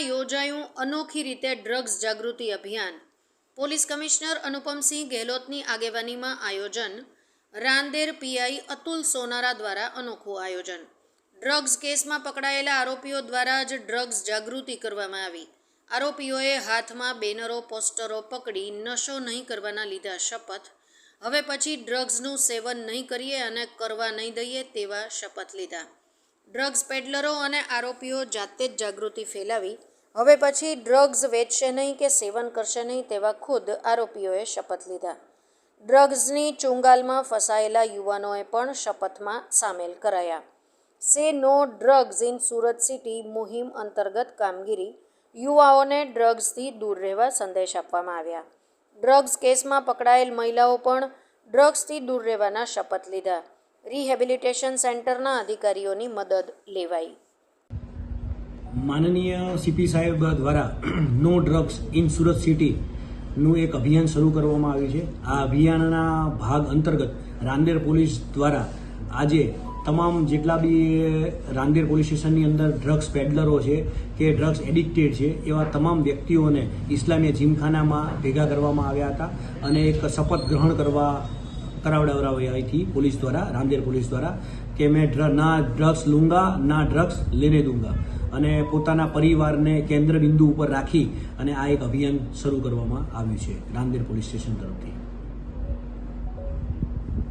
યોજાયું અનોખી રીતે ડ્રગ્સ જાગૃતિ અભિયાન. પોલીસ કમિશનર અનુપમસિંહ ગેહલોતની આગેવાનીમાં આયોજન. રાંદેર પીઆઈ અતુલ સોનારા દ્વારા અનોખું આયોજન. ડ્રગ્સ કેસમાં પકડાયેલા આરોપીઓ દ્વારા જ ડ્રગ્સ જાગૃતિ કરવામાં આવી. આરોપીઓએ હાથમાં બેનરો, પોસ્ટરો પકડી નશો નહીં કરવાના લીધા શપથ. હવે પછી ડ્રગ્સનું સેવન નહીં કરીએ અને કરવા નહીં દઈએ તેવા શપથ લીધા. ડ્રગ્સ પેડલરો અને આરોપીઓ જાતે જ જાગૃતિ ફેલાવી. હવે પછી ડ્રગ્સ વેચશે નહીં કે સેવન કરશે નહીં તેવા ખુદ આરોપીઓએ શપથ લીધા. ડ્રગ્સની ચુંગાલમાં ફસાયેલા યુવાનોએ પણ શપથમાં સામેલ કરાયા. Say no drugs in Surat city મુહિમ અંતર્ગત કામગીરી. યુવાઓને ડ્રગ્સથી દૂર રહેવા સંદેશ આપવામાં આવ્યા. ડ્રગ્સ કેસમાં પકડાયેલ મહિલાઓ પણ ડ્રગ્સથી દૂર રહેવાના શપથ લીધા. રિહેબિલિટેશન સેન્ટરના અધિકારીઓની મદદ લેવાઈ. માનનીય સીપી સાહેબ દ્વારા નો ડ્રગ્સ ઇન સુરત સિટીનું એક અભિયાન શરૂ કરવામાં આવ્યું છે. આ અભિયાનના ભાગ અંતર્ગત રાંદેર પોલીસ દ્વારા આજે તમામ જેટલા બી રાંદેર પોલીસ સ્ટેશનની અંદર ડ્રગ્સ પેડલરો છે કે ડ્રગ્સ એડિક્ટેડ છે, એવા તમામ વ્યક્તિઓને ઇસ્લામીય જીમખાનામાં ભેગા કરવામાં આવ્યા હતા અને એક શપથ ગ્રહણ કરવા કરાવડાવડાવી અહીંથી પોલીસ દ્વારા રાંદેર પોલીસ દ્વારા, કે મેં ડ્ર, ના ડ્રગ્સ લૂંગા, ના ડ્રગ્સ લેને દૂંગા. અને પોતાના પરિવારને કેન્દ્ર બિંદુ ઉપર રાખી અને આ એક અભિયાન શરૂ કરવામાં આવ્યું છે રામદેર પોલીસ સ્ટેશન તરફથી.